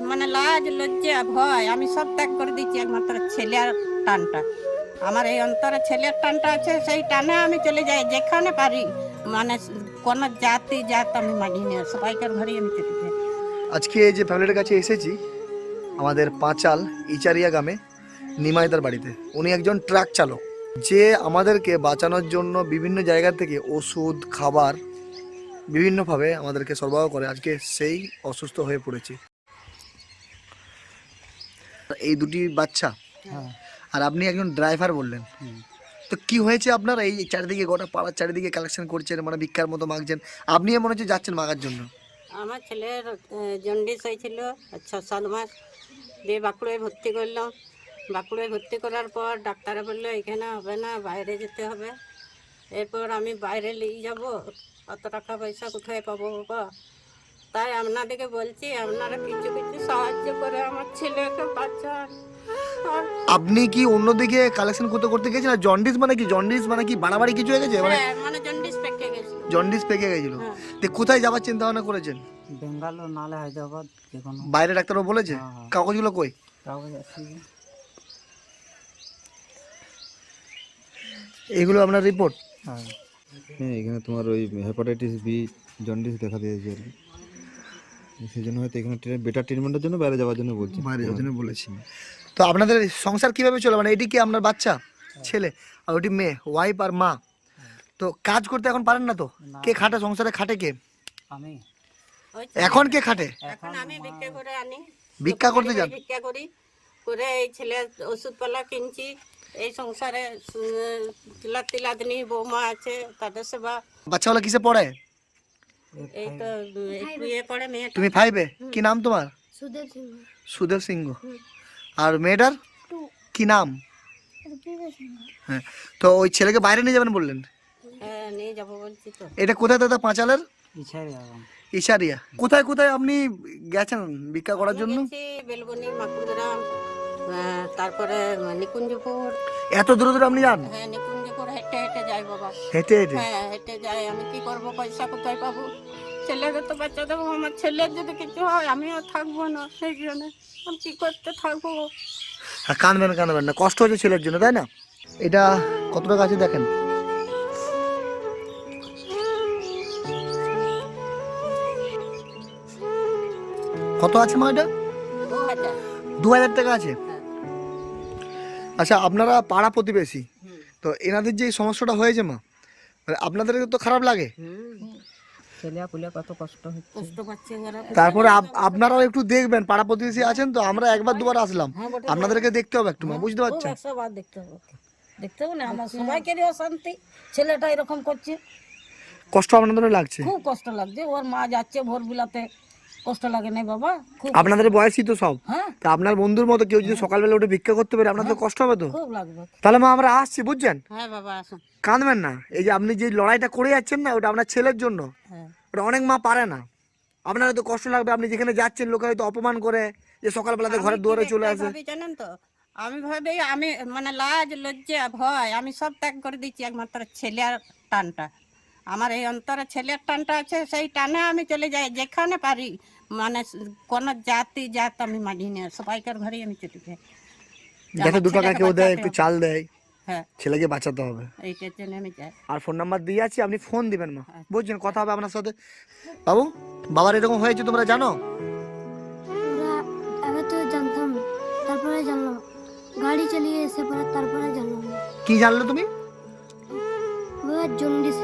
মানে লাজ, লজ্জা, ভয়, আমি সব ত্যাগ করে দিচ্ছি একমাত্র ছেলের টানটা। আমার এই অন্তরে ছেলের টানটা আছে, সেই টানে আমি চলে যাই, যেখানে পারি। মানে কোন জাতি, জাত আমি মানি না, সবাইকার ঘরে আমি চলে যাই। আজকে যে ফ্যামিলির কাছে এসেছি, আমাদের পাঁচাল ইচারিয়া গ্রামে নিমাইদার বাড়িতে। উনি একজন ট্রাক চালক। যে আমাদেরকে বাঁচানোর জন্য বিভিন্ন জায়গা থেকে ওষুধ, খাবার, বিভিন্নভাবে আমাদেরকে সরবরাহ করে, আজকে সেই অসুস্থ হয়ে পড়েছে। এই দুটি বাচ্চা। হ্যাঁ। আর আপনি একজন ড্রাইভার বললেন। হুম। তো কি হয়েছে আপনার? এই চারিদিকে গোটা পাড়ার চারিদিকে কালেকশন করছেন মানে ভিক্ষার মতো মাগছেন। আপনিও মনে হচ্ছে যাচ্ছেন মাগার জন্য। আমার ছেলের জন্ডিস হয়েছিল ছ সাত মাস। দিয়ে বাঁকুড়ায় ভর্তি করলাম। বাঁকুড়ায় ভর্তি করার পর ডাক্তারে বলল এখানে হবে না বাইরে যেতে হবে। এরপর আমি বাইরে নিয়ে যাব। অত টাকা পয়সা কোথায় পাবো বাবা? তাই আপনাদেরকে বলছি আপনারা কিছু কিছু সাহায্য করে আমার ছেলেকে বাঁচান। আপনি কি অন্যদিকে কালেকশন করতে করতে গেছেন? আর জন্ডিস মানে কি? জন্ডিস মানে কি বাড়াবাড়ি কিছু হয়ে গেছে? মানে হ্যাঁ, মানে জন্ডিস পেকে গেছিল। জন্ডিস পেকে গেছিল। হ্যাঁ। তো কোথায় যাওয়ার চিন্তা ভাবনা করেছেন? বেঙ্গালোর নালে হায়দ্রাবাদ বাইরে ডাক্তারও বলেছে? হ্যাঁ। কাগজগুলো কই? কাগজ আছে। এগুলো আপনার রিপোর্ট হ্যাঁ। হ্যাঁ এখানে তোমার ওই হেপাটাইটিস বি জন্ডিস দেখা দিয়েছে আর কি। সেই জন্য হয়তো এখানে বেটার ট্রিটমেন্টের জন্য বাইরে যাওয়ার জন্য বলছি। বাইরে যাওয়ার জন্য বলেছি। তো আপনাদের সংসার কীভাবে চলে? মানে এটি কি আপনার বাচ্চা? ছেলে? আর ওটি মেয়ে? ওয়াইফ আর মা? তো কাজ করতে এখন পারেন না তো? কে খাটে? সংসারে খাটে কে? আমি। এখন কে খাটে? এখন আমি ভিক্ষা করে আনি। ভিক্ষা করতে যান? ভিক্ষা করি। করে এই ছেলে ওষুধপালা কিনছি। এই সংসারে তিলা তিলা দিনী বৌমা আছে তাদের সেবা। বাচ্চাগুলো কিসে পড়ে? এই তো একটু ইয়ে করে তুমি ফাইভে কি নাম তোমার? সুদেব সিংহ। সুদেব সিংহ। আর মেয়েটার? কি নাম? হ্যাঁ। তো ওই ছেলেকে বাইরে নিয়ে যাবেন বললেন? হ্যাঁ, নিয়ে যাব বলছি তো। এটা কোথায় দাদা পাঁচালের? ইশারিয়া কোথায় কোথায় আপনি গেছেন ভিক্ষা করার জন্য? বেলবনি মাকুড়গ্রাম তারপরে নিকুঞ্জপুর। এত দূরে দূরে আপনি যান? হ্যাঁ নিকুঞ্জপুর হেঁটে হেঁটে যাই বাবা। হেঁটে হেঁটে? হ্যাঁ হেঁটে যাই। আমি কি করব? পয়সা কোথায় পাবো? ছেলেকে তো বাচ্চা দেবো। আমার ছেলের যদি কিছু হয় আমিও থাকব না সেই জন্য। আমি কি করতে থাকব? আর কাঁদবেন কাঁদবেন না। কষ্ট হচ্ছে ছেলের জন্য তাই না? এটা কত টাকা আছে দেখেন? কত আছে মা এটা? দু হাজার টাকা আছে? হ্যাঁ। আচ্ছা আপনারা পাড়া প্রতিবেশী। তো এনাদের যে এই সমস্যাটা হয়েছে মা মানে আপনাদের তো খারাপ লাগে। তারপরে আপনারাও একটু দেখবেন পাড়া প্রতিবেশী আছেন তো আমরা একবার দুবার আসলাম। হ্যাঁ, আপনাদেরকে দেখতে হবে একটু মা বুঝতে পারছেন? একশো বার দেখতে হবে দেখতে হবে না আমার সবাইকেরই অশান্তি ছেলেটা এরকম করছে। কষ্ট আপনাদের লাগছে? খুব কষ্ট লাগছে ওর মা যাচ্ছে ভোর বিলাতে কষ্ট লাগে না বাবা খুব। আপনাদের বয়সই তো সব। হ্যাঁ। তা আপনার বন্ধুর মতো কেউ যদি সকালবেলা উঠে ভিক্ষা করতে পারে আপনার তো কষ্ট হবে তো। খুব লাগবে। তাহলে মা আমরা আসছি বুঝছেন? হ্যাঁ বাবা আসুন। কাঁদবেন না। এই যে আপনি যে লড়াইটা করে যাচ্ছেন না ওটা আপনার ছেলের জন্য। হ্যাঁ। ওটা অনেক মা পারে না। আপনার হয়তো কষ্ট লাগবে আপনি যেখানে যাচ্ছেন লোকে হয়তো অপমান করে যে সকালবেলাতে ঘরের দুয়ারে চলে আসে। জানেন তো? আমি ভাবি আমি মানে লাজ লজ্জা ভয় আমি সব ত্যাগ করে দিচ্ছি একমাত্র ছেলের টানটা। আমার এই অন্তরে ছেলের টানটা আছে সেই টানে আমি চলে যাই যেখানে পারি। মানে কোন জাতি জাত আমি মানি না সবাইকার ঘরে আমি চলে যাই যাতে দু টাকা কেউ দেয় একটু চাল দেয় হ্যাঁ। ছেলেকে বাঁচাতে হবে। এইটার জন্য আমি যাই। আর ফোন নাম্বার দিয়ে আছি আপনি ফোন দিবেন মা। আচ্ছা। বুঝছেন কথা হবে আপনার সাথে। বাবু বাবার এরকম হয়েছে তোমরা জানো? আগে তো জানতাম তারপরে জানলাম। গাড়ি চালিয়ে এসে পরে তারপরে জানলাম। কি জানলো তুমি? জন্ডিস